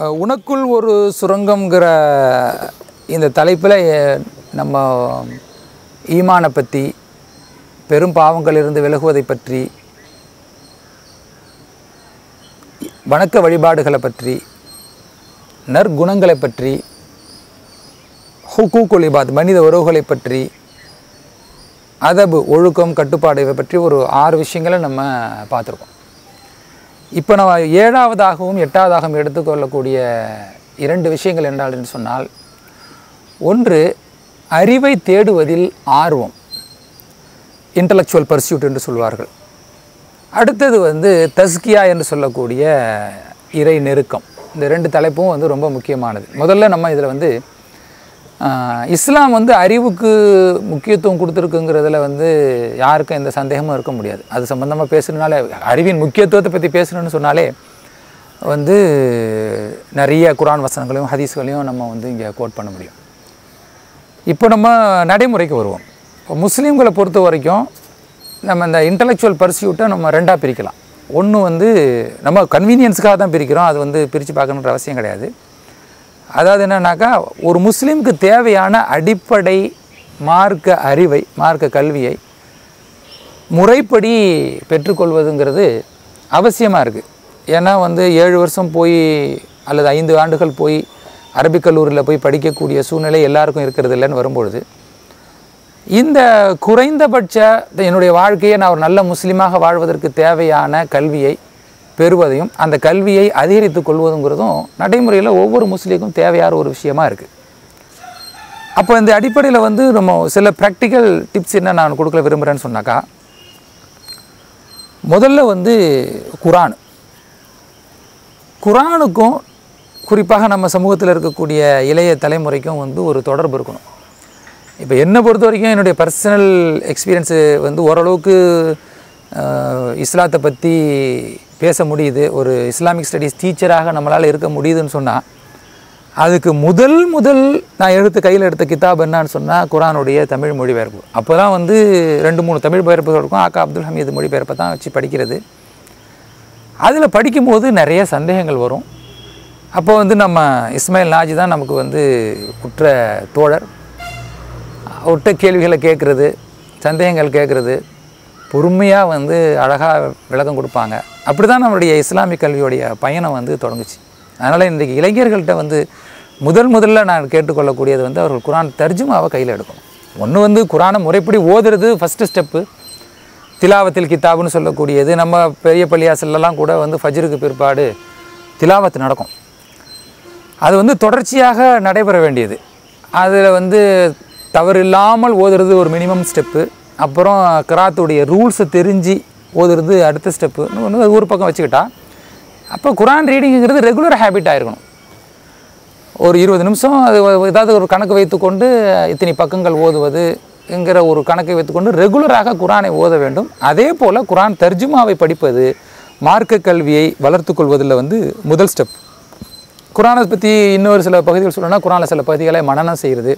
உனக்குள் ஒரு சுரங்கம்ங்கிற இந்த தலைப்பில் நம்ம ஈமானை பற்றி பெரும் பாவங்களிலிருந்து விலகுவதை பற்றி வணக்க வழிபாடுகளை பற்றி நற்குணங்களை பற்றி ஹுக்கூக்குல் இபாத் மனித உறவுகளை பற்றி அதபு ஒழுக்கம் கட்டுப்பாடு இவை பற்றி ஒரு ஆறு விஷயங்களை நம்ம பார்த்துருக்கோம். இப்போ நம்ம ஏழாவதாகவும் எட்டாவதாகவும் எடுத்துக்கொள்ளக்கூடிய இரண்டு விஷயங்கள் என்றால் என்று சொன்னால் ஒன்று அறிவை தேடுவதில் ஆர்வம் இன்டலெக்சுவல் பர்சியூட் என்று சொல்வார்கள். அடுத்தது வந்து தஸ்கியா என்று சொல்லக்கூடிய இறை நெருக்கம். இந்த ரெண்டு தலைப்பும் வந்து ரொம்ப முக்கியமானது. முதல்ல நம்ம இதில் வந்து இஸ்லாம் வந்து அறிவுக்கு முக்கியத்துவம் கொடுத்துருக்குங்கிறதுல வந்து யாருக்கும் எந்த சந்தேகமும் இருக்க முடியாது. அது சம்மந்தமாக பேசுகிறதுனால அறிவின் முக்கியத்துவத்தை பற்றி பேசணும்னு சொன்னாலே வந்து நிறைய குரான் வசனங்களையும் ஹதீஸ்களையும் நம்ம வந்து இங்கே கோட் பண்ண முடியும். இப்போ நம்ம நடைமுறைக்கு வருவோம். இப்போ முஸ்லீம்களை பொறுத்த வரைக்கும் நம்ம இந்த இன்டலெக்சுவல் பர்சியூட்டை நம்ம ரெண்டாக பிரிக்கலாம். ஒன்று வந்து நம்ம கன்வீனியன்ஸுக்காக தான் பிரிக்கிறோம். அது வந்து பிரித்து பார்க்கணுன்ற அவசியம் கிடையாது. அதாவது என்னன்னாக்கா ஒரு முஸ்லீமுக்கு தேவையான அடிப்படை மார்க்க அறிவை மார்க்க கல்வியை முறைப்படி பெற்றுக்கொள்வதுங்கிறது அவசியமாக இருக்குது ஏன்னா வந்து ஏழு வருஷம் போய் அல்லது ஐந்து ஆண்டுகள் போய் அரபிக் கல்லூரியில் போய் படிக்கக்கூடிய சூழ்நிலை எல்லாருக்கும் இருக்கிறது இல்லைன்னு வரும்பொழுது இந்த குறைந்தபட்ச என்னுடைய வாழ்க்கையை நான் ஒரு நல்ல முஸ்லீமாக வாழ்வதற்கு தேவையான கல்வியை பெறுவதையும் அந்த கல்வியை அதிகரித்து கொள்வதுங்கிறதும் நடைமுறையில் ஒவ்வொரு முஸ்லீமுக்கும் தேவையான ஒரு விஷயமா இருக்குது அப்போ இந்த அடிப்படையில் வந்து நம்ம சில ப்ராக்டிக்கல் டிப்ஸ் என்ன நான் கொடுக்க விரும்புகிறேன்னு சொன்னாக்கா முதல்ல வந்து குரான். குரானுக்கும் குறிப்பாக நம்ம சமூகத்தில் இருக்கக்கூடிய இளைய தலைமுறைக்கும் வந்து ஒரு தொடர்பு இருக்கணும். இப்போ என்னை பொறுத்த வரைக்கும் என்னுடைய பர்சனல் எக்ஸ்பீரியன்ஸு வந்து ஓரளவுக்கு இஸ்லாத்தை பற்றி பேச முடியுது ஒரு இஸ்லாமிக் ஸ்டடீஸ் டீச்சராக நம்மளால் இருக்க முடியுதுன்னு சொன்னால் அதுக்கு முதல் முதல் நான் எடுத்து கையில் எடுத்த கிதாப் என்னன்னு சொன்னால் குரானுடைய தமிழ் மொழிபெயர்ப்பு. அப்போ தான் வந்து ரெண்டு மூணு தமிழ் பெயர்ப்புகள் இருக்கும். ஆக்கா அப்துல் ஹமீது மொழிபெயர்ப்பை தான் வச்சு படிக்கிறது. அதில் படிக்கும்போது நிறைய சந்தேகங்கள் வரும். அப்போ வந்து நம்ம இஸ்மாயில் நாஜி தான் நமக்கு வந்து உற்ற தோழர். விட்ட கேள்விகளை கேட்குறது சந்தேகங்கள் கேட்குறது. பொறுமையாக வந்து அழகாக விளக்கம் கொடுப்பாங்க. அப்படி தான் நம்மளுடைய இஸ்லாமிக் கல்வியோடைய பயணம் வந்து தொடங்குச்சு. அதனால் இன்றைக்கு இளைஞர்கள்ட்ட வந்து முதல் முதல்ல நான் கேட்டுக்கொள்ளக்கூடியது வந்து அவர்கள் குரான் தர்ஜுமாவை கையில் எடுக்கணும். ஒன்று வந்து குரானை முறைப்படி ஓதுறது ஃபஸ்ட்டு ஸ்டெப்பு திலாவத்தில் கித்தாப்னு சொல்லக்கூடியது. நம்ம பெரிய பள்ளியாசல்லாம் கூட வந்து ஃபஜ்ருக்கு பிற்பாடு திலாவத்து நடக்கும். அது வந்து தொடர்ச்சியாக நடைபெற வேண்டியது. அதில் வந்து தவறில்லாமல் ஓதுறது ஒரு மினிமம் ஸ்டெப்பு அப்புறம் கிராத்துடைய ரூல்ஸை தெரிஞ்சு ஓதுறது அடுத்த ஸ்டெப்பு ஒன்று ஒரு பக்கம் வச்சுக்கிட்டா அப்போ குரான் ரீடிங்கிறது ரெகுலர் ஹேபிட் ஆயிருக்கணும். ஒரு இருபது நிமிஷம் அது ஏதாவது ஒரு கணக்கு வைத்துக்கொண்டு இத்தனை பக்கங்கள் ஓதுவது என்கிற ஒரு கணக்கை வைத்துக்கொண்டு ரெகுலராக குரானை ஓத வேண்டும். அதே போல் குரான் தர்ஜுமாவை படிப்பது மார்க்க கல்வியை வளர்த்து கொள்வதில் வந்து முதல் ஸ்டெப் குரானை பற்றி இன்னொரு சில பகுதிகள் சொல்லணும்னா குரானில் சில பகுதிகளை மனநம் செய்கிறது.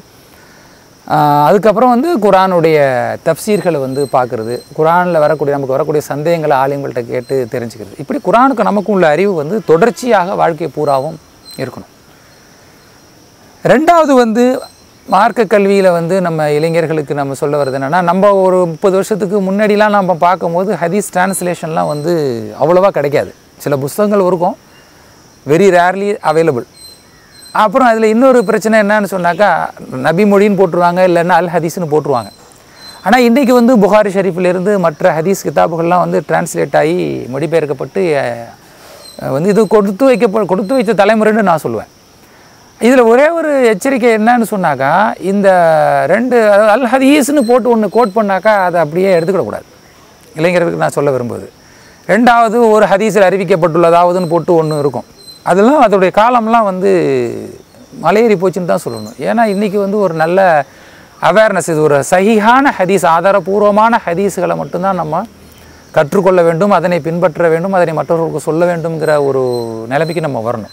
அதுக்கப்புறம் வந்து குரானுடைய தப்சீர்களை வந்து பார்க்குறது. குரானில் வரக்கூடிய நமக்கு வரக்கூடிய சந்தேகங்களை ஆலயங்கள்கிட்ட கேட்டு தெரிஞ்சுக்கிறது. இப்படி குரானுக்கு நமக்கும் உள்ள அறிவு வந்து தொடர்ச்சியாக வாழ்க்கை பூராவும் இருக்கணும். ரெண்டாவது வந்து மார்க்க கல்வியில் வந்து நம்ம இளைஞர்களுக்கு நம்ம சொல்ல வர்றது என்னென்னா நம்ம ஒரு முப்பது வருஷத்துக்கு முன்னாடிலாம் நம்ம பார்க்கும்போது ஹதீஸ் டிரான்ஸ்லேஷன்லாம் வந்து அவ்வளோவா கிடைக்காது. சில புஸ்தகங்கள் இருக்கும். வெரி ரேர்லி அவைலபிள் அப்புறம் அதில் இன்னொரு பிரச்சனை என்னன்னு சொன்னாக்கா நபி மொழின்னு போட்டுருவாங்க இல்லைன்னா அல் ஹதீஸ்னு போட்டுருவாங்க. ஆனால் இன்றைக்கி வந்து புகாரி ஷரீஃபிலிருந்து மற்ற ஹதீஸ் கிதாபுகள்லாம் வந்து டிரான்ஸ்லேட் ஆகி மொழிபெயர்க்கப்பட்டு வந்து இது கொடுத்து வைக்க கொடுத்து வைத்த தலைமுறைன்னு நான் சொல்லுவேன். இதில் ஒரே ஒரு எச்சரிக்கை என்னன்னு சொன்னாக்கா இந்த ரெண்டு அதாவது அல் ஹதீஸ்னு போட்டு ஒன்று கோட் பண்ணாக்கா அதை அப்படியே எடுத்துக்கிடக்கூடாது இளைஞர்களுக்கு நான் சொல்ல விரும்புவது. ரெண்டாவது ஒரு ஹதீஸில் அறிவிக்கப்பட்டுள்ளதாவதுன்னு போட்டு ஒன்று இருக்கும். அதெல்லாம் அதோடைய காலம்லாம் வந்து மலையேறி போச்சுன்னு தான் சொல்லணும். ஏன்னா இன்றைக்கி வந்து ஒரு நல்ல அவேர்னஸ் இது ஒரு சகிஹான ஹதீஸ் ஆதாரபூர்வமான ஹதீஸுகளை மட்டும்தான் நம்ம கற்றுக்கொள்ள வேண்டும் அதனை பின்பற்ற வேண்டும் அதனை மற்றவர்களுக்கு சொல்ல வேண்டும்ங்கிற ஒரு நிலைமைக்கு நம்ம வரணும்.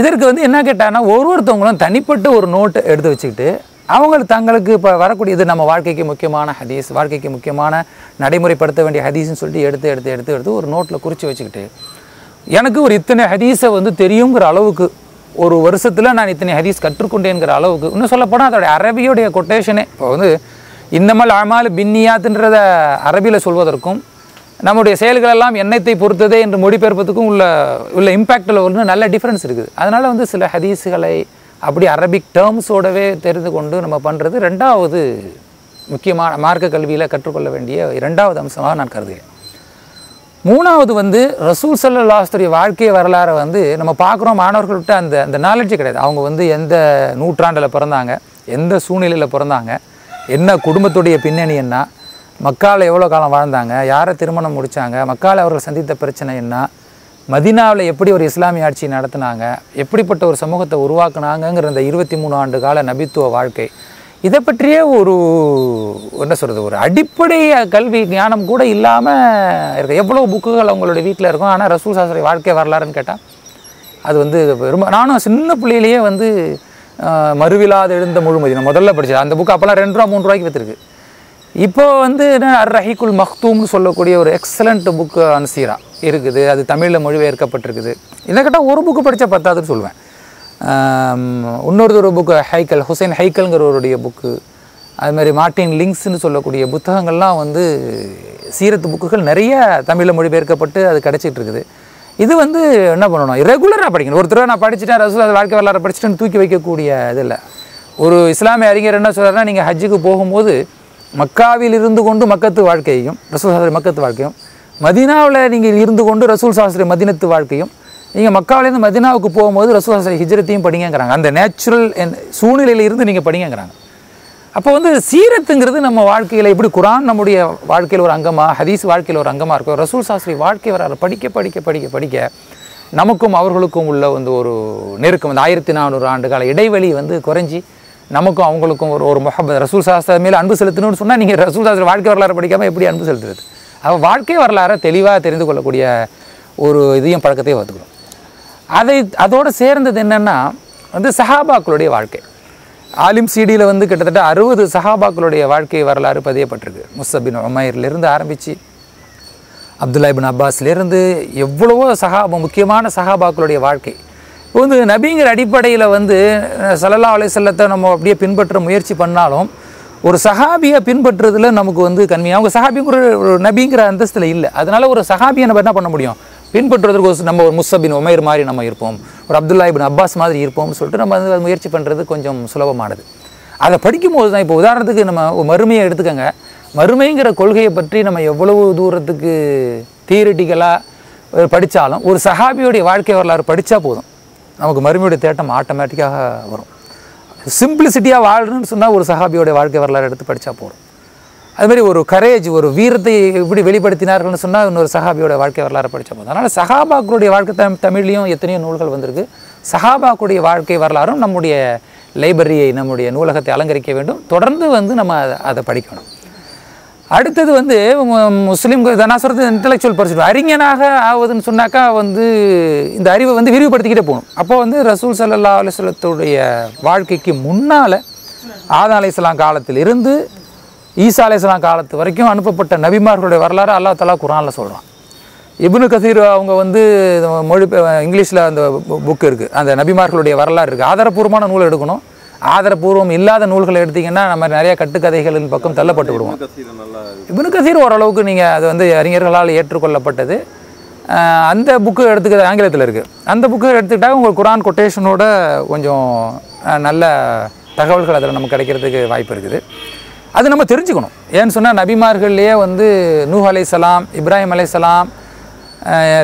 இதற்கு வந்து என்ன கேட்டாங்கன்னா ஒரு ஒருத்தவங்களும் தனிப்பட்ட ஒரு நோட்டு எடுத்து வச்சுக்கிட்டு அவங்க தங்களுக்கு இப்போ வரக்கூடிய இது நம்ம வாழ்க்கைக்கு முக்கியமான ஹதீஸ் வாழ்க்கைக்கு முக்கியமான நடைமுறைப்படுத்த வேண்டிய ஹதீஸ்னு சொல்லிட்டு எடுத்து எடுத்து எடுத்து எடுத்து ஒரு நோட்டில் குறித்து வச்சுக்கிட்டு எனக்கு ஒரு இத்தனை ஹதீஸை வந்து தெரியுங்கிற அளவுக்கு ஒரு வருஷத்தில் நான் இத்தனை ஹதீஸ் கற்றுக்கொண்டேங்கிற அளவுக்கு இன்னும் சொல்லப்போனால் அதோடைய அரபியோடைய கொட்டேஷனே இப்போ வந்து இன்னமல் அமால் பின்னியாத்துன்றத அரபியில் சொல்வதற்கும் நம்முடைய செயல்களெல்லாம் எண்ணத்தை பொறுத்ததே என்று மொழிபெயர்ப்பதுக்கும் உள்ள உள்ள இம்பேக்டில் ஒன்று நல்ல டிஃப்ரென்ஸ் இருக்குது. அதனால் வந்து சில ஹதீஸுகளை அப்படி அரபிக் டேர்ம்ஸோடவே தெரிந்து கொண்டு நம்ம பண்ணுறது ரெண்டாவது முக்கியமான மார்க்க கல்வியில் கற்றுக்கொள்ள வேண்டிய இரண்டாவது அம்சமாக நான் கருதுகிறேன். மூணாவது வந்து ரசூல் சல்லாஸ்துடைய வாழ்க்கை வரலாறை வந்து நம்ம பார்க்குறோம். மாணவர்கள்ட்ட அந்த அந்த நாலேஜ் கிடையாது. அவங்க வந்து எந்த நூற்றாண்டில் பிறந்தாங்க எந்த சூழ்நிலையில் பிறந்தாங்க என்ன குடும்பத்துடைய பின்னணி என்ன மக்கால் எவ்வளோ காலம் வாழ்ந்தாங்க யாரை திருமணம் முடித்தாங்க மக்கால் அவர்கள் சந்தித்த பிரச்சனை என்ன மதினாவில் எப்படி ஒரு இஸ்லாமிய ஆட்சி நடத்தினாங்க எப்படிப்பட்ட ஒரு சமூகத்தை உருவாக்குனாங்கங்கிற இந்த இருபத்தி மூணு ஆண்டு கால நபித்துவ வாழ்க்கை இதை பற்றிய ஒரு என்ன சொல்கிறது ஒரு அடிப்படை கல்வி ஞானம் கூட இல்லாமல் இருக்குது எவ்வளோ புக்குகள் அவங்களுடைய வீட்டில் இருக்கும். ஆனால் ரசூல் சாஸ்திரி வாழ்க்கை வரலாறுன்னு கேட்டால் அது வந்து ரொம்ப நானும் சின்ன பிள்ளையிலேயே வந்து மறுவிழாத எழுந்த முழுமதி நான் முதல்ல படித்தேன் அந்த புக் அப்போல்லாம் ரெண்டு ரூபா மூணு ரூபாய்க்கு விற்றுருக்கு இப்போ வந்து என்ன அர் ரஹிகுல் மக்தூம்னு சொல்லக்கூடிய ஒரு எக்ஸலண்ட் புக்கு அன்சீரா இருக்குது. அது தமிழில் மொழிபெயர்க்கப்பட்டிருக்குது. இதை கேட்டால் ஒரு புக்கு படித்தா பத்தாதுன்னு சொல்லுவேன். இன்னொருத்தர் ஒரு புக்கு ஹைக்கல் ஹுசைன் ஹைக்கல்ங்கிறவருடைய புக்கு அது மாதிரி மார்ட்டின் லிங்க்ஸ்னு சொல்லக்கூடிய புத்தகங்கள்லாம் வந்து சீரத்து புக்குகள் நிறைய தமிழில் மொழிபெயர்க்கப்பட்டு அது கிடச்சிட்டு இருக்குது. இது வந்து என்ன பண்ணணும்? ரெகுலராக படிக்கணும். ஒரு தடவை நான் படிச்சுட்டேன் ரசூல் அது வாழ்க்கை வரலாறு படிச்சுட்டேன்னு தூக்கி வைக்கக்கூடிய இது இல்லை. ஒரு இஸ்லாமிய அறிஞர் என்ன சொல்கிறாருன்னா நீங்கள் ஹஜ்ஜுக்கு போகும்போது மக்காவில் இருந்து கொண்டு மக்கத்து வாழ்க்கையையும் ரசூல் சாஸ்திரி மக்கத்து வாழ்க்கையும் மதினாவில் நீங்கள் இருந்து கொண்டு ரசூல் சாஸ்திரி மதினத்து வாழ்க்கையும் நீங்கள் மக்காவிலேருந்து மதினாவுக்கு போகும்போது ரசூல் ஹிஜ்ரத்தையும் படிங்கங்கிறாங்க. அந்த நேச்சுரல் சூழ்நிலையில் இருந்து நீங்கள் படிங்கங்கிறாங்க. அப்போ வந்து சீரத்துங்கிறது நம்ம வாழ்க்கையில் எப்படி குரான் நம்முடைய வாழ்க்கையில் ஒரு அங்கமாக ஹதீஸ் வாழ்க்கையில் ஒரு அங்கமாக இருக்கும் ரசூல் சாஸ்திரி வாழ்க்கை வரலாறு படிக்க படிக்க படிக்க படிக்க நமக்கும் அவர்களுக்கும் உள்ள வந்து ஒரு நெருக்கம் அந்த ஆயிரத்தி நானூறு ஆண்டு கால இடைவெளி வந்து குறைஞ்சி நமக்கும் அவங்களுக்கும் ஒரு ஒரு முகப்பத் ரசூல் சாஸ்திர மேலே அன்பு செலுத்தணும்னு சொன்னால் நீங்கள் ரசூல் சாஸ்திரி வாழ்க்கை வரலாறு படிக்காமல் எப்படி அன்பு செலுத்துறது? அவள் வாழ்க்கை வரலாறை தெளிவாக தெரிந்து கொள்ளக்கூடிய ஒரு இதையும் பழக்கத்தையும் பார்த்துக்கணும் அதை அதோடு சேர்ந்தது என்னென்னா வந்து சஹாபாக்களுடைய வாழ்க்கை. ஆலிம் சிடியில் வந்து கிட்டத்தட்ட அறுபது சஹாபாக்களுடைய வாழ்க்கை வரலாறு பதியப்பட்டிருக்கு. முஸ்தபின் உமைர்லேருந்து ஆரம்பித்து அப்துல்லா இபின் அப்பாஸ்லேருந்து எவ்வளவோ சஹாபா முக்கியமான சஹாபாக்களுடைய வாழ்க்கை. இப்போ வந்து நபிங்கிற அடிப்படையில் வந்து அஹ், அலைசல்லத்தை நம்ம அப்படியே பின்பற்ற முயற்சி பண்ணாலும் ஒரு சஹாபியை பின்பற்றுறதுல நமக்கு வந்து கன்மி அவங்க சஹாபிங்கிற ஒரு நபிங்கிற அந்தஸ்தில் இல்லை. அதனால் ஒரு சஹாபியை நம்ம என்ன பண்ண முடியும்? பின்பற்றுவதற்கு ஒரு நம்ம ஒரு முஸ்ஸபின் உமைர் மாதிரி நம்ம இருப்போம். ஒரு அப்துல்லா இபின் அப்பாஸ் மாதிரி இருப்போம்னு சொல்லிட்டு நம்ம வந்து அது முயற்சி பண்ணுறது கொஞ்சம் சுலபமானது. அதை படிக்கும்போது தான் இப்போ உதாரணத்துக்கு நம்ம மறுமையை எடுத்துக்கோங்க. மறுமைங்கிற கொள்கையை பற்றி நம்ம எவ்வளவு தூரத்துக்கு தியரிட்டிக்கலாக படித்தாலும் ஒரு சஹாபியோடைய வாழ்க்கை வரலாறு படித்தா போதும். நமக்கு மறுமையுடைய தேட்டம் ஆட்டோமேட்டிக்காக வரும். சிம்பிளிசிட்டியாக வாழணும்னு சொன்னால் ஒரு சஹாபியோடைய வாழ்க்கை வரலாறு எடுத்து படித்தா போதும். அது மாதிரி ஒரு கரேஜ் ஒரு வீரத்தை எப்படி வெளிப்படுத்தினார்கள்னு சொன்னால் இன்னொரு சஹாபியோட வாழ்க்கை வரலாறு படித்த போது. அதனால் சஹாபாக்களுடைய வாழ்க்கை தம் தமிழ்லையும் எத்தனையோ நூல்கள் வந்திருக்கு. சஹாபாக்குடைய வாழ்க்கை வரலாறும் நம்முடைய லைப்ரரியை நம்முடைய நூலகத்தை அலங்கரிக்க வேண்டும். தொடர்ந்து வந்து நம்ம அதை- அதை படிக்கணும். அடுத்தது வந்து மு- முஸ்லீம் நான் சொல்கிறது இன்டலெக்சுவல் பர்சன் அறிஞனாக ஆவதுன்னு சொன்னாக்கா வந்து இந்த அறிவை வந்து விரிவுபடுத்திக்கிட்டே போகணும். அப்போ வந்து ரசூல் சல்லா அலைஹி வாழ்க்கைக்கு முன்னால் ஆதா அலிஸ்லாம் காலத்தில் இருந்து ஈசா அலைஹிஸ்ஸலாம் காலத்து வரைக்கும் அனுப்பப்பட்ட நபிமார்களுடைய வரலாறு அல்லாஹ் தலா குரானில் சொல்கிறான் இப்னு கசீர் அவங்க வந்து மொழி இங்கிலீஷில் அந்த புக் இருக்குது அந்த நபிமார்களுடைய வரலாறு இருக்குது ஆதாரபூர்வமான நூல் எடுக்கணும். ஆதாரபூர்வம் இல்லாத நூல்களை எடுத்தீங்கன்னா நம்ம நிறைய கட்டுக்கதைகளின் பக்கம் தள்ளப்பட்டு விடுவோம். இப்னு கசீர் ஓரளவுக்கு நீங்கள் அது வந்து அறிஞர்களால் ஏற்றுக்கொள்ளப்பட்டது. அந்த புக்கு எடுத்துக்க ஆங்கிலத்தில் இருக்குது அந்த புக்கு எடுத்துக்கிட்டால் உங்களுக்கு குரான் கொட்டேஷனோட கொஞ்சம் நல்ல தகவல்கள் அதில் நமக்கு கிடைக்கிறதுக்கு வாய்ப்பு இருக்குது. அது நம்ம தெரிஞ்சுக்கணும். ஏன்னு சொன்னால் நபிமார்கள்லேயே வந்து நூஹ் சலாம் இப்ராஹிம் அலை சலாம்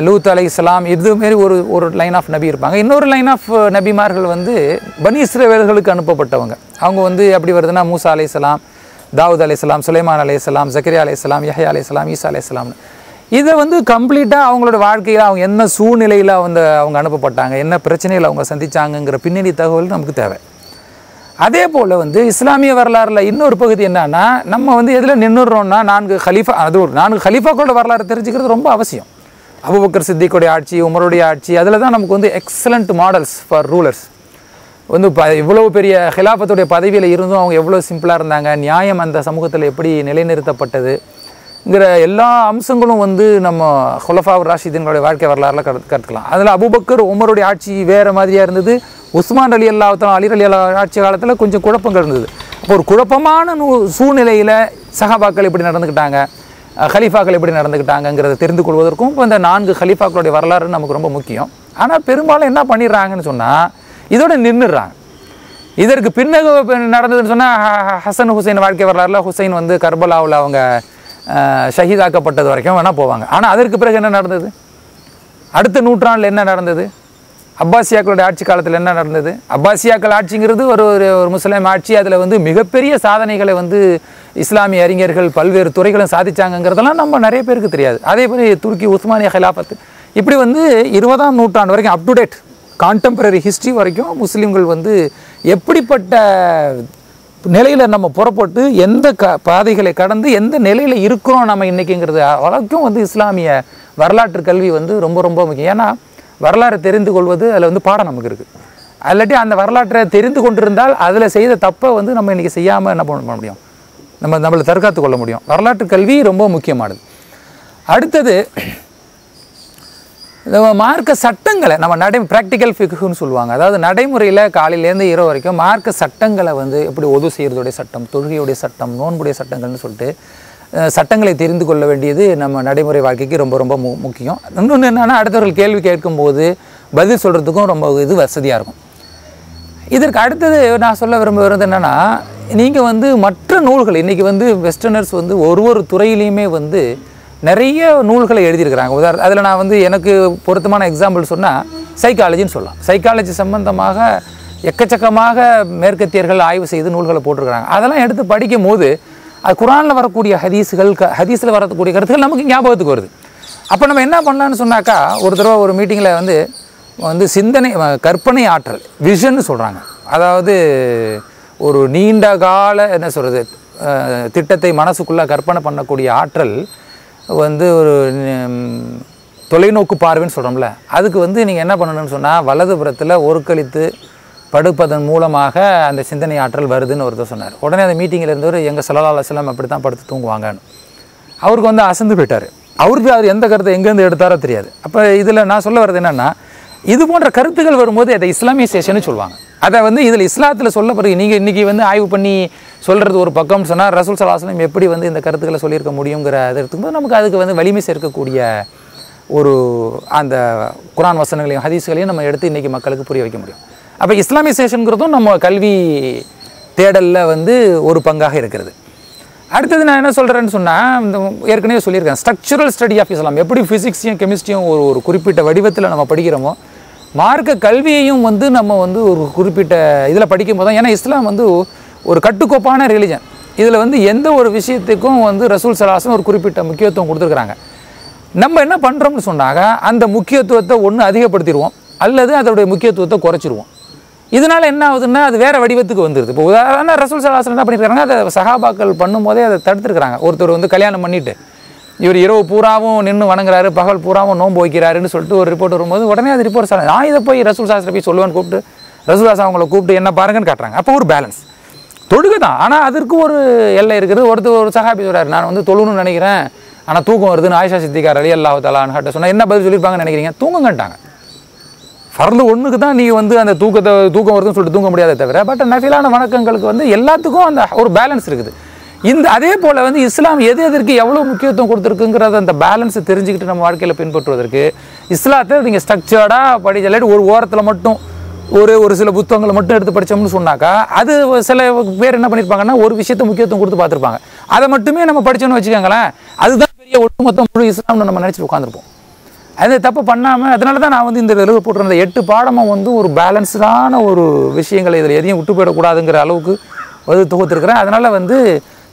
லூத் அலைஹிஸ்ஸலாம் இது மாரி ஒரு ஒரு லைன் ஆஃப் நபி இருப்பாங்க. இன்னொரு லைன் ஆஃப் நபிமார்கள் வந்து பனீஸ்ரவேலர்களுக்கு அனுப்பப்பட்டவங்க. அவங்க வந்து எப்படி வருதுன்னா மூசா சலாம் தாவூத் அலைஹிஸ்ஸலாம் சுலைமான் சலாம் ஜக்கரியா அலைஹிஸ்ஸலாம் யஹ்யா அலைஹிஸ்ஸலாம் ஈசா சலாம்னு இதை வந்து கம்ப்ளீட்டாக அவங்களோட வாழ்க்கையில் அவங்க என்ன சூழ்நிலையில் வந்து அவங்க அனுப்பப்பட்டாங்க என்ன பிரச்சனைகள் அவங்க சந்திச்சாங்கங்கிற பின்னணி தகவல் நமக்கு தேவை. அதே போல் வந்து இஸ்லாமிய வரலாறில் இன்னொரு பகுதி என்னன்னா நம்ம வந்து எதில் நின்றுறோம்னா நான்கு ஹலீஃபா அது ஒரு நான்கு ஹலீஃபாக்களோட வரலாறு தெரிஞ்சுக்கிறது ரொம்ப அவசியம். அபுபக்கர் சித்திக்குடைய ஆட்சி உமருடைய ஆட்சி அதில் தான் நமக்கு வந்து எக்ஸலண்ட் மாடல்ஸ் ஃபார் ரூலர்ஸ் வந்து ப இவ்வளோ பெரிய ஹிலாஃபத்துடைய பதவியில் இருந்தும் அவங்க எவ்வளோ சிம்பிளாக இருந்தாங்க நியாயம் அந்த சமூகத்தில் எப்படி நிலைநிறுத்தப்பட்டது ங்கிற எல்லா அம்சங்களும் வந்து நம்ம ஹுலஃபா ராஷிதீன்களுடைய வாழ்க்கை வரலாறுல கற்று கற்றுக்கலாம் அதில் அபுபக்கர் உமருடைய ஆட்சி வேறு மாதிரியாக இருந்தது. உஸ்மான் அலி அல்லாத்தலாம் அலி அலி அல்லா ஆட்சி காலத்தில் கொஞ்சம் குழப்பங்கள் இருந்தது. அப்போ ஒரு குழப்பமான நூ சூழ்நிலையில் சஹாபாக்கள் எப்படி நடந்துக்கிட்டாங்க. ஹலீஃபாக்கள் எப்படி நடந்துக்கிட்டாங்கங்கிறத தெரிந்து கொள்வதற்கும் இப்போ இந்த நான்கு ஹலீஃபாக்களுடைய வரலாறு நமக்கு ரொம்ப முக்கியம். ஆனால் பெரும்பாலும் என்ன பண்ணிடுறாங்கன்னு சொன்னால் இதோட நின்றுடுறாங்க இதற்கு பின்னகு நடந்ததுன்னு சொன்னால் ஹசன் ஹுசைன் வாழ்க்கை வரலாறுல ஹுசைன் வந்து கர்பலாவில் அவங்க ஷஹீதாக்கப்பட்டது வரைக்கும் வேணால் போவாங்க. ஆனால் அதற்கு பிறகு என்ன நடந்தது? அடுத்த நூற்றாண்டில் என்ன நடந்தது? அப்பாசியாக்களுடைய ஆட்சி காலத்தில் என்ன நடந்தது? அப்பாசியாக்கள் ஆட்சிங்கிறது ஒரு ஒரு ஒரு முஸ்லீம் ஆட்சி. அதில் வந்து மிகப்பெரிய சாதனைகளை வந்து இஸ்லாமிய அறிஞர்கள் பல்வேறு துறைகளும் சாதிச்சாங்கங்கிறதெல்லாம் நம்ம நிறைய பேருக்கு தெரியாது. அதே மாதிரி துருக்கி உஸ்மானிய ஹிலாபத்து இப்படி வந்து இருபதாம் நூற்றாண்டு வரைக்கும் up to date contemporary history வரைக்கும் முஸ்லீம்கள் வந்து எப்படிப்பட்ட நிலையில் நம்ம புறப்பட்டு எந்த க பாதைகளை கடந்து எந்த நிலையில் இருக்கிறோம் நம்ம இன்றைக்கிங்கிறது வழக்கும் வந்து இஸ்லாமிய வரலாற்று கல்வி வந்து ரொம்ப ரொம்ப முக்கியம். ஏன்னா வரலாறு தெரிந்து கொள்வது அதில் வந்து பாடம் நமக்கு இருக்குது இல்லாட்டி அந்த வரலாற்றை தெரிந்து கொண்டிருந்தால் அதில் செய்த தப்பை வந்து நம்ம இன்றைக்கி செய்யாமல் என்ன பண்ண முடியும்? நம்ம நம்மளை தற்காத்து கொள்ள முடியும். வரலாற்று கல்வி ரொம்ப முக்கியமானது. அடுத்தது மார்க்க சட்டங்களை நம்ம நடை ப்ராக்டிக்கல் ஃபிக்குன்னு சொல்லுவாங்க. அதாவது நடைமுறையில் காலையிலேருந்து இரவு வரைக்கும் மார்க்க சட்டங்களை வந்து எப்படி ஒது செய்கிறதுடைய சட்டம் தொழுகையுடைய சட்டம் நோன்புடைய சட்டங்கள்னு சொல்லிட்டு சட்டங்களை தெரிந்து கொள்ள வேண்டியது நம்ம நடைமுறை வாழ்க்கைக்கு ரொம்ப ரொம்ப மு முக்கியம். இன்னொன்று என்னென்னா அடுத்தவர்கள் கேள்வி கேட்கும்போது பதில் சொல்கிறதுக்கும் ரொம்ப இது வசதியாக இருக்கும். இதற்கு அடுத்தது நான் சொல்ல விரும்புகிறது என்னென்னா நீங்கள் வந்து மற்ற நூல்கள் இன்றைக்கி வந்து வெஸ்டர்னர்ஸ் வந்து ஒரு ஒரு துறையிலையுமே வந்து நிறைய நூல்களை எழுதியிருக்கிறாங்க. உதாரணம் அதில் நான் வந்து எனக்கு பொருத்தமான எக்ஸாம்பிள் சொன்னால் சைக்காலஜின்னு சொல்லலாம். சைக்காலஜி சம்பந்தமாக எக்கச்சக்கமாக மேற்கத்தியர்கள் ஆய்வு செய்து நூல்களை போட்டிருக்கிறாங்க. அதெல்லாம் எடுத்து படிக்கும் போது அது குரானில் வரக்கூடிய ஹதீஸுகள் க ஹதீஸில் வரக்கூடிய கருத்துக்கள் நமக்கு ஞாபகத்துக்கு வருது. அப்போ நம்ம என்ன பண்ணலான்னு சொன்னாக்கா ஒரு தடவை ஒரு மீட்டிங்கில் வந்து வந்து சிந்தனை கற்பனை ஆற்றல் விஷன்னு சொல்கிறாங்க அதாவது ஒரு நீண்ட கால என்ன சொல்கிறது திட்டத்தை மனசுக்குள்ளே கற்பனை பண்ணக்கூடிய ஆற்றல் வந்து ஒரு தொலைநோக்கு பார்வைன்னு சொல்கிறோம்ல அதுக்கு வந்து நீங்கள் என்ன பண்ணணும்னு சொன்னால் வலதுபுறத்தில் ஒருக்களித்து படுப்பதன் மூலமாக அந்த சிந்தனை ஆற்றல் வருதுன்னு ஒருத்தர் சொன்னார். உடனே அந்த மீட்டிங்கில் இருந்தவர் எங்கள் சல்லா செல்லம் அப்படி தான் படுத்து தூங்குவாங்கன்னு. அவருக்கு வந்து அசந்து போயிட்டார். அவருக்கு அவர் எந்த கருத்தை எங்கேருந்து எடுத்தாரோ தெரியாது. அப்போ இதில் நான் சொல்ல வர்றது என்னென்னா இது போன்ற கருத்துக்கள் வரும்போது அதை இஸ்லாமியசேஷன்னு சொல்லுவாங்க. அதை வந்து இதில் இஸ்லாத்தில் சொல்ல பிறகு நீங்கள் இன்றைக்கி வந்து ஆய்வு பண்ணி சொல்கிறது ஒரு பக்கம் சொன்னால் ரசூல் சலாஸ்லம் எப்படி வந்து இந்த கருத்துக்களை சொல்லியிருக்க முடியுங்கிற அதை எடுத்துக்கும்போது நமக்கு அதுக்கு வந்து வலிமை சேர்க்கக்கூடிய ஒரு அந்த குரான் வசனங்களையும் ஹதீஸ்களையும் நம்ம எடுத்து இன்றைக்கி மக்களுக்கு புரிய வைக்க முடியும். அப்போ இஸ்லாமியசேஷனுங்கிறதும் நம்ம கல்வி தேடலில் வந்து ஒரு பங்காக இருக்கிறது. அடுத்தது நான் என்ன சொல்கிறேன்னு சொன்னால் இந்த ஏற்கனவே சொல்லியிருக்கேன் ஸ்ட்ரக்சரல் ஸ்டடி ஆஃப் இஸ்லாம் எப்படி ஃபிசிக்ஸையும் கெமிஸ்ட்ரியும் ஒரு ஒரு குறிப்பிட்ட வடிவத்தில் நம்ம படிக்கிறோமோ மார்க்க கல்வியையும் வந்து நம்ம வந்து ஒரு குறிப்பிட்ட இதில் படிக்கும்போது தான். ஏன்னா இஸ்லாம் வந்து ஒரு கட்டுக்கோப்பான ரிலிஜன் இதில் வந்து எந்த ஒரு விஷயத்துக்கும் வந்து ரசூல் சலாசன் ஒரு குறிப்பிட்ட முக்கியத்துவம் கொடுத்துருக்குறாங்க. நம்ம என்ன பண்ணுறோம்னு சொன்னாங்க அந்த முக்கியத்துவத்தை ஒன்று அதிகப்படுத்திடுவோம் அல்லது அதோடைய முக்கியத்துவத்தை குறைச்சிருவோம் இதனால் என்ன ஆகுதுன்னா அது வேறு வடிவத்துக்கு வந்துடுது இப்போ உதாரணம் ரசூல் சலாசன் என்ன பண்ணியிருக்காங்க அதை சகாபாக்கள் பண்ணும்போதே அதை தடுத்துருக்காங்க ஒருத்தர் வந்து கல்யாணம் பண்ணிவிட்டு இவர் இரவு பூராவும் நின்று வணங்குறாரு பகல் பூராவும் நோன்பு வைக்கிறாருன்னு சொல்லிட்டு ஒரு ரிப்போர்ட் வரும்போது உடனே அது ரிப்போர்ட் சார் நான் இதை போய் ரசூல் சாஸ்திர போய் சொல்லுவேன்னு கூப்பிட்டு ரசூல் சாஸ்திரம் அவங்கள கூப்பிட்டு என்ன பாருங்கன்னு காட்டுறாங்க. அப்போ ஒரு பேலன்ஸ் தொழுகை தான். ஆனால் அதற்கு ஒரு எல்லை இருக்குது. ஒருத்தர் ஒரு சகாபி சொல்கிறார் நான் வந்து தொழுன்னு நினைக்கிறேன். ஆனால் தூக்கம் வருதுன்னு ஆயிஷா சித்திகார் அலி அல்லா தலான்னு சொன்னால் என்ன பதில் சொல்லியிருப்பாங்கன்னு நினைக்கிறீங்க? தூங்குங்கன்ட்டாங்க. ஃபர்லு ஒன்றுக்கு தான் நீங்கள் வந்து அந்த தூக்கத்தை தூக்கம் வருதுன்னு சொல்லிட்டு தூங்க முடியாதே தவிர பட் நஃபிலான வணக்கங்களுக்கு வந்து எல்லாத்துக்கும் அந்த ஒரு பேலன்ஸ் இருக்குது. இந்த அதே போல் வந்து இஸ்லாம் எது எதற்கு எவ்வளோ முக்கியத்துவம் கொடுத்துருக்குங்கிறத அந்த பேலன்ஸை தெரிஞ்சுக்கிட்டு நம்ம வாழ்க்கையில் பின்பற்றுவதற்கு இஸ்லாத்தை நீங்கள் ஸ்ட்ரக்சர்டாக படிச்ச இல்லாட்டி ஒரு ஓரத்தில் மட்டும் ஒரு ஒரு சில புத்தகங்களை மட்டும் எடுத்து படித்தோம்னு சொன்னாக்கா அது சில பேர் என்ன பண்ணியிருப்பாங்கன்னா ஒரு விஷயத்தை முக்கியத்துவம் கொடுத்து பார்த்துருப்பாங்க. அதை மட்டுமே நம்ம படித்தோன்னு வச்சுக்கோங்களேன் அதுதான் பெரிய ஒட்டுமொத்தம் முழு இஸ்லாம்னு நம்ம நினச்சிட்டு உட்காந்துருப்போம் அது தப்பு பண்ணாமல் அதனால தான் நான் வந்து இந்த எழுத போட்டிருந்த எட்டு பாடமும் வந்து ஒரு பேலன்ஸ்டான ஒரு விஷயங்களை இதில் எதையும் விட்டு போயிடக்கூடாதுங்கிற அளவுக்கு வந்து தொகுத்துருக்குறேன் அதனால் வந்து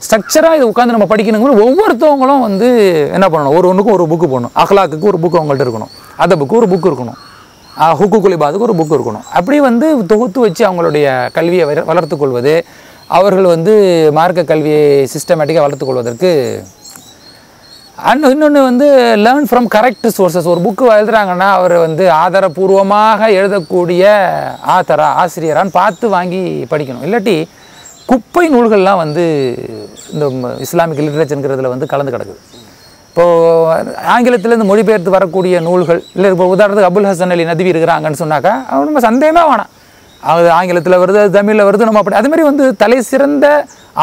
ஸ்ட்ரக்சராக இதை உட்காந்து நம்ம படிக்கணுங்கிற ஒவ்வொருத்தவங்களும் வந்து என்ன பண்ணணும்? ஒரு ஒன்றுக்கும் ஒரு புக்கு போடணும். அஹ்லாக்குக்கு ஒரு புக்கு அவங்கள்ட்ட இருக்கணும். அந்த புக்கு ஒரு புக்கு இருக்கணும். ஹுக்கு குலிபாதுக்கு ஒரு புக்கு இருக்கணும். அப்படி வந்து தொகுத்து வச்சு அவங்களுடைய கல்வியை வளர்த்து வளர்த்துக் கொள்வது அவர்கள் வந்து மார்க்க கல்வியை சிஸ்டமேட்டிக்காக வளர்த்துக் கொள்வதற்கு அண்ட் இன்னொன்று வந்து லேர்ன் ஃப்ரம் கரெக்ட் சோர்சஸ் ஒரு புக்கு எழுதுறாங்கன்னா அவர் வந்து ஆதாரபூர்வமாக எழுதக்கூடிய ஆத்தரா ஆசிரியரான்னு பார்த்து வாங்கி படிக்கணும். இல்லாட்டி குப்பை நூல்கள்லாம் வந்து இந்த இஸ்லாமிக் லிட்ரேச்சருங்கிறதுல வந்து கலந்து கிடக்குது. இப்போது ஆங்கிலத்திலேருந்து மொழிபெயர்த்து வரக்கூடிய நூல்கள் இல்லை இப்போ உதாரணத்துக்கு அபுல் ஹசன் அலி நதிவி இருக்கிறாங்கன்னு சொன்னாக்கா அவன் நம்ம சந்தேகமாக வேணாம். அது ஆங்கிலத்தில் வருது அது தமிழில் வருது நம்ம அப்படி அதுமாரி வந்து தலை சிறந்த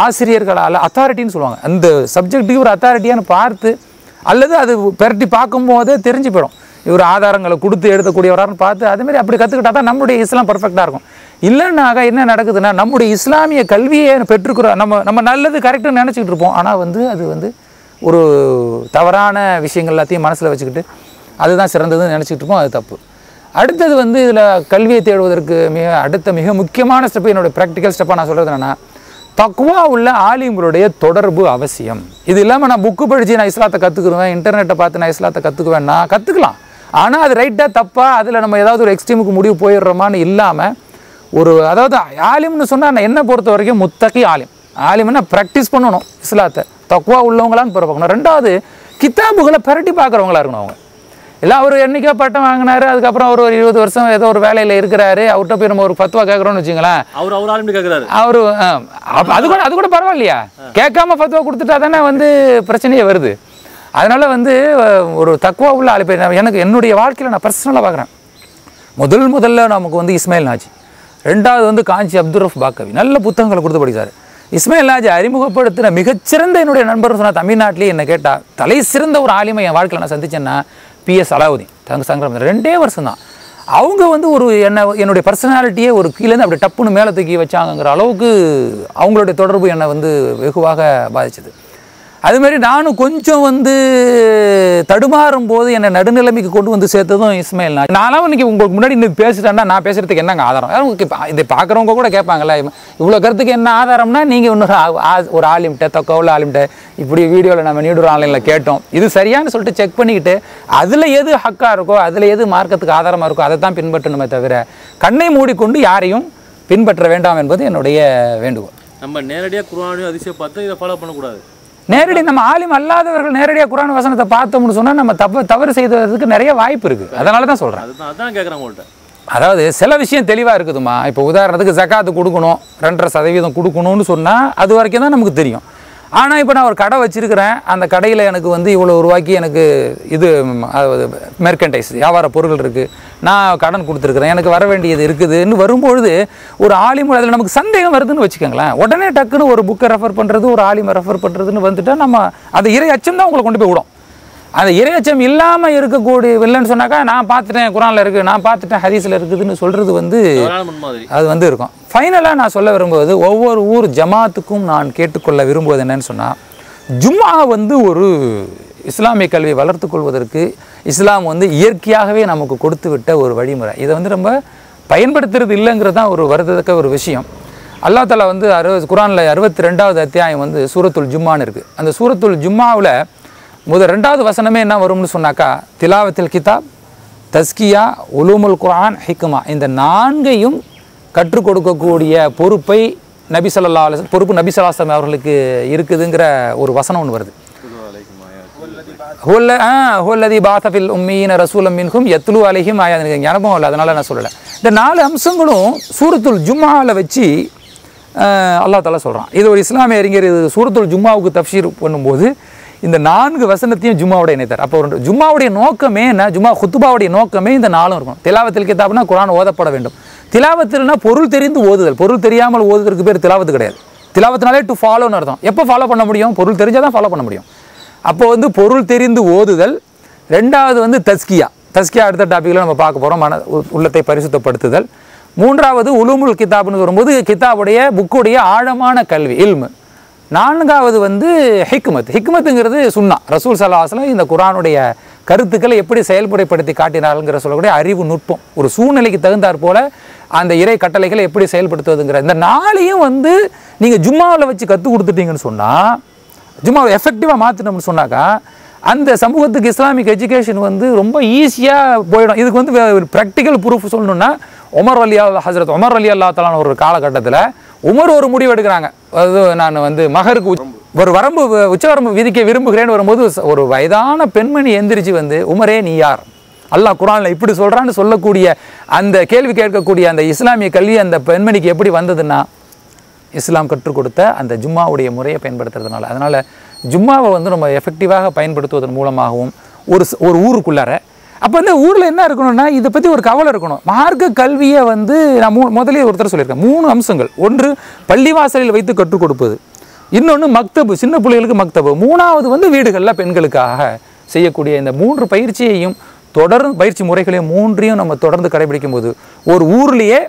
ஆசிரியர்களால் அத்தாரிட்டின்னு சொல்லுவாங்க. அந்த சப்ஜெக்ட்டுக்கு ஒரு அத்தாரிட்டியான்னு பார்த்து அல்லது அது பெரட்டி பார்க்கும்போதே தெரிஞ்சு போயிடும். இவர் ஆதாரங்களை கொடுத்து எழுதக்கூடியவரான்னு பார்த்து அதுமாரி அப்படி கற்றுக்கிட்டா தான் நம்முடைய இஸ்லாம் பர்ஃபெக்டாக இருக்கும். இல்லைன்னாக்கா என்ன நடக்குதுன்னா நம்முடைய இஸ்லாமிய கல்வியை பெற்றுக்கிறோம் நம்ம நம்ம நல்லது கரெக்டுன்னு நினச்சிக்கிட்டு இருப்போம். ஆனால் வந்து அது வந்து ஒரு தவறான விஷயங்கள் எல்லாத்தையும் மனசில் வச்சுக்கிட்டு அதுதான் சிறந்ததுன்னு நினச்சிக்கிட்டு இருப்போம் அது தப்பு. அடுத்தது வந்து இதில் கல்வியை தேடுவதற்கு மிக அடுத்த மிக முக்கியமான ஸ்டெப்பு என்னோட ப்ராக்டிக்கல் ஸ்டெப்பாக நான் சொல்கிறது என்னென்னா தக்குவா உள்ள ஆலிம்களுடைய தொடர்பு அவசியம். இது இல்லாமல் நான் புக்கு படித்து நான் இஸ்லாத்தை கற்றுக்குருவேன் இன்டர்நெட்டை பார்த்து நான் இஸ்லாத்தை கற்றுக்குவேன்னா கற்றுக்கலாம் ஆனால் அது ரைட்டாக தப்பா? அதில் நம்ம ஏதாவது ஒரு எக்ஸ்ட்ரீமுக்கு முடிவு போயிடுறோமான்னு இல்லாமல் ஒரு அதாவது ஆலிம்னு சொன்னால் நான் என்ன பொறுத்த வரைக்கும் முத்தகி ஆலிம். ஆலிம்னா ப்ராக்டிஸ் பண்ணணும் இஸ்லாத்தை. தக்குவா உள்ளவங்களான்னு பிற பார்க்கணும். ரெண்டாவது கித்தாபுகளை பரட்டி பார்க்குறவங்களா இருக்கணும் அவங்க. இல்லை அவர் என்னைக்கோ பட்டம் வாங்கினாரு அதுக்கப்புறம் அவர் ஒரு இருபது வருஷம் ஏதோ ஒரு வேலையில் இருக்கிறாரு அவர்கிட்ட போய் நம்ம ஒரு பத்துவா கேட்குறோன்னு வச்சுங்களேன். அவர் அவர் ஆளுமே கேட்குறாரு. அவரு அது கூட அது கூட பரவாயில்லையா? கேட்காம ஃபத்வா கொடுத்துட்டா தானே வந்து பிரச்சனையே வருது. அதனால் வந்து ஒரு தக்குவா உள்ள ஆளு எனக்கு என்னுடைய வாழ்க்கையில் நான் பர்சனலாக பார்க்குறேன் முதல் முதல்ல நமக்கு வந்து இஸ்மாயில் நாஜி. ரெண்டாவது வந்து காஞ்சி அப்துல் ரஃப் பாக்கவி. நல்ல புத்தகங்களை கொடுத்து படிச்சார். இஸ்மாயில் நாஜி அறிமுகப்படுத்தின மிகச்சிறந்த என்னுடைய நண்பர் சொன்னால் தமிழ்நாட்டிலேயே என்னை கேட்டால் தலை சிறந்த ஒரு ஆளுமை என் வாழ்க்கையில் நான் சந்திச்சேன்னா பிஎஸ் அலாவுதீன். தங்க சங்கரம். ரெண்டே வருஷம் தான். அவங்க வந்து ஒரு என்ன என்னுடைய பர்சனாலிட்டியே ஒரு கீழேருந்து அப்படி டப்புன்னு மேலே தூக்கி வச்சாங்கங்கிற அளவுக்கு அவங்களுடைய தொடர்பு என்னை வந்து வெகுவாக பாதிச்சது. அது மாதிரி நானும் கொஞ்சம் வந்து தடுமாறும் போது என்னை நடுநிலைமைக்கு கொண்டு வந்து சேர்த்ததும் இஸ்மாயில் நான். நானும் இன்னைக்கு உங்களுக்கு முன்னாடி இன்னைக்கு பேசிட்டேன்னா நான் பேசுகிறதுக்கு என்னங்க ஆதாரம்? இதை பார்க்குறவங்க கூட கேட்பாங்கல்ல இவ்வளோ கருத்துக்கு என்ன ஆதாரம்னா நீங்கள் இன்னொரு ஆ- ஒரு ஆலிம்கிட்ட தொக்கவுள்ள ஆலிம்கிட்ட இப்படி வீடியோவில் நம்ம நீடூர் ஆன்லைனில் கேட்டோம். இது சரியான்னு சொல்லிட்டு செக் பண்ணிக்கிட்டு அதில் எது ஹக்காக இருக்கோ அதில் எது மார்க்கத்துக்கு ஆதாரமாக இருக்கோ அதை தான் பின்பற்றணுமே தவிர கண்ணை மூடிக்கொண்டு யாரையும் பின்பற்ற வேண்டாம் என்பது என்னுடைய வேண்டுகோள். நம்ம நேரடியாக குர்ஆனையும் அதிசயம் பார்த்து இதை ஃபாலோ பண்ணக்கூடாது. நேரடி நம்ம ஆலிம் அல்லாதவர்கள் நேரடியாக குரான் வசனத்தை பார்த்தோம்னு சொன்னா நம்ம தப்பு தவறு செய்ததுக்கு நிறைய வாய்ப்பு இருக்கு. அதனால தான் அதுதான் அதான் கேட்குறேன் உங்கள்கிட்ட அதாவது சில விஷயம் தெளிவா இருக்குதுமா இப்போ உதாரணத்துக்கு ஜக்காத்து கொடுக்கணும் ரெண்டரை சதவீதம் கொடுக்கணும்னு சொன்னா அது வரைக்கும் தான் நமக்கு தெரியும். ஆனால் இப்போ நான் ஒரு கடை வச்சுருக்கிறேன். அந்த கடையில் எனக்கு வந்து இவ்வளோ ரூபாய்க்கு எனக்கு இது மெர்கன்டைஸ் வியாபார பொருள் இருக்குது நான் கடன் கொடுத்துருக்குறேன். எனக்கு வர வேண்டியது இருக்குதுன்னு வரும்பொழுது ஒரு ஆலிம் அதில் நமக்கு சந்தேகம் வருதுன்னு வச்சுக்கோங்களேன். உடனே டக்குன்னு ஒரு புக்கை ரெஃபர் பண்ணுறது ஒரு ஆலிமை ரெஃபர் பண்ணுறதுன்னு வந்துட்டால் நம்ம அந்த இறை அச்சம் தான் உங்களை கொண்டு போய் விடும். அந்த இரையச்சம் இல்லாமல் இருக்கக்கூடிய இல்லைன்னு சொன்னாக்கா நான் பார்த்துட்டேன் குரானில் இருக்குது நான் பார்த்துட்டேன் ஹதீஸில் இருக்குதுன்னு சொல்கிறது வந்து அது வந்து இருக்கும். ஃபைனலாக நான் சொல்ல விரும்புவது ஒவ்வொரு ஊர் ஜமாத்துக்கும் நான் கேட்டுக்கொள்ள விரும்புவது என்னன்னு சொன்னால் ஜும்ஆ வந்து ஒரு இஸ்லாமிய கல்வியை வளர்த்து கொள்வதற்கு இஸ்லாம் வந்து இயற்கையாகவே நமக்கு கொடுத்து விட்ட ஒரு வழிமுறை. இதை வந்து நம்ம பயன்படுத்துறது இல்லைங்கிறது தான் ஒரு வருத்தத்தக்க ஒரு விஷயம். அல்லாஹ் தாலா வந்து அறுபது குரானில் அறுபத்தி ரெண்டாவது அத்தியாயம் வந்து சூரத்துல் ஜும்மான்னு இருக்குது அந்த சூரத்துல் ஜும்மாவில் முதல் ரெண்டாவது வசனமே என்ன வரும்னு சொன்னாக்கா திலாவத்தில் கிதாப் தஸ்கியா உலூமுல் குரான் ஹிக்மா. இந்த நான்கையும் கற்றுக் கொடுக்கக்கூடிய பொறுப்பை நபி பொறுப்பு நபி அவர்களுக்கு இருக்குதுங்கிற ஒரு வசனம் ஒன்று வருது. ஹுவல்ல ஆ ஹுவல்லதி பாத்தஃபில் உம்மீன ரசூலம் மின்ஹும் எத்லு அலைஹிம் ஆயா எனக்கு ஞாபகம் இல்லை அதனால நான் சொல்லலை. இந்த நாலு அம்சங்களும் சூரத்துல் ஜும்மாவில் வச்சு அல்லா அல்லாஹ் தாலா சொல்கிறான் இது ஒரு இஸ்லாமிய அறிஞர் இது சூரத்துல் ஜும்மாவுக்கு தப்ஷீர் பண்ணும்போது இந்த நான்கு வசனத்தையும் ஜும்மாவோட இணைத்தார். அப்போ ஒரு ஜும்மாவுடைய நோக்கமே என்ன? ஜும்மா குத்துபாவுடைய நோக்கமே இந்த நாளும் இருக்கும் திலாவத்தில் கிதாப்னா குரான் ஓதப்பட வேண்டும். திலாவத்தில்னா பொருள் தெரிந்து ஓதுதல். பொருள் தெரியாமல் ஓதுவதற்கு பேர் திலாவத்து கிடையாது. திலாவத்தினாலே டு ஃபாலோன்னு அர்த்தம். எப்போ ஃபாலோ பண்ண முடியும்? பொருள் தெரிஞ்சால் தான் ஃபாலோ பண்ண முடியும். அப்போ வந்து பொருள் தெரிந்து ஓதுதல். ரெண்டாவது வந்து தஸ்கியா. தஸ்கியா அடுத்த டாப்பிக்கில் நம்ம பார்க்க போகிறோம் மன உ- உள்ளத்தை பரிசுத்தப்படுத்துதல். மூன்றாவது உலுமுல் கிதாப்னு வரும்போது கிதாபுடைய புக்குடைய ஆழமான கல்வி இல்மு. நான்காவது வந்து ஹிக்மத். ஹிக்மத்துங்கிறது சுன்னா ரசூல் சல்லாஹ்லாம் இந்த குரானுடைய கருத்துக்களை எப்படி செயல்முறைப்படுத்தி காட்டினாருங்கிற சொல்லக்கூடிய அறிவு நுட்பம் ஒரு சூழ்நிலைக்கு தகுந்தாற் போல அந்த இறை கட்டளைகளை எப்படி செயல்படுத்துவதுங்கிற இந்த நாளையும் வந்து நீங்கள் ஜும்மாவில் வச்சு கற்றுக் கொடுத்துட்டீங்கன்னு சொன்னால் ஜும்மாவை எஃபெக்டிவாக மாற்றினோம்னு சொன்னாக்கா அந்த சமூகத்துக்கு இஸ்லாமிக் எஜுகேஷன் வந்து ரொம்ப ஈஸியாக போயிடும். இதுக்கு வந்து ப்ராக்டிக்கல் ப்ரூஃப் சொல்லணுன்னா உமர் அலி அல்லா ஹசரத் உமர் அலி அல்லா தலான ஒரு காலகட்டத்தில் உமர் ஒரு முடிவு எடுக்கிறாங்க அது நான் வந்து மகருக்கு ஒரு வரம்பு உச்சவரம்பு விதிக்க விரும்புகிறேன்னு வரும்போது ஒரு வயதான பெண்மணி எந்திரிச்சு வந்து உமரே நீ யார்? அல்லாஹ் குரானில் இப்படி சொல்கிறான்னு சொல்லக்கூடிய அந்த கேள்வி கேட்கக்கூடிய அந்த இஸ்லாமிய கல்வி அந்த பெண்மணிக்கு எப்படி வந்ததுன்னா இஸ்லாம் கற்றுக் கொடுத்த அந்த ஜும்மாவுடைய முறையை பயன்படுத்துறதுனால. அதனால் ஜும்மாவை வந்து நம்ம எஃபெக்டிவாக பயன்படுத்துவதன் மூலமாகவும் ஒரு ஒரு ஊருக்குள்ளார அப்போ வந்து ஊரில் என்ன இருக்கணும்னா இதை பற்றி ஒரு கவலை இருக்கணும். மார்க்க கல்வியை வந்து நான் மூ முதலே ஒருத்தர் சொல்லியிருக்கேன். மூணு அம்சங்கள். ஒன்று பள்ளிவாசலில் வைத்து கற்றுக் கொடுப்பது. இன்னொன்று மக்தபு சின்ன பிள்ளைகளுக்கு மக்தபு. மூணாவது வந்து வீடுகளில் பெண்களுக்காக செய்யக்கூடிய இந்த மூன்று பயிற்சியையும் தொடர்ந்து பயிற்சி முறைகளையும் மூன்றையும் நம்ம தொடர்ந்து கடைபிடிக்கும் போது ஒரு ஊர்லேயே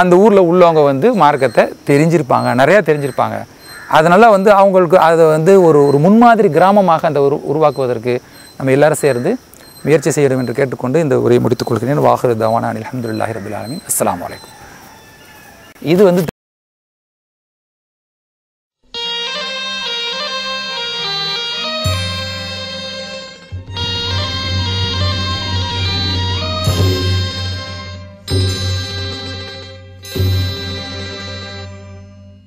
அந்த ஊரில் உள்ளவங்க வந்து மார்க்கத்தை தெரிஞ்சிருப்பாங்க நிறையா தெரிஞ்சிருப்பாங்க. அதனால் வந்து அவங்களுக்கு அதை வந்து ஒரு ஒரு முன்மாதிரி கிராமமாக அந்த ஒரு உருவாக்குவதற்கு நம்ம எல்லோரும் சேர்ந்து முயற்சி செய்ய வேண்டும் என்று கேட்டுக்கொண்டு இந்த உரையை முடித்துக் கொள்கிறேன். வாகரு தவானா அலமதுல்லாஹி ரபுல் ஆலமின். அஸ்ஸலாமு இது வந்து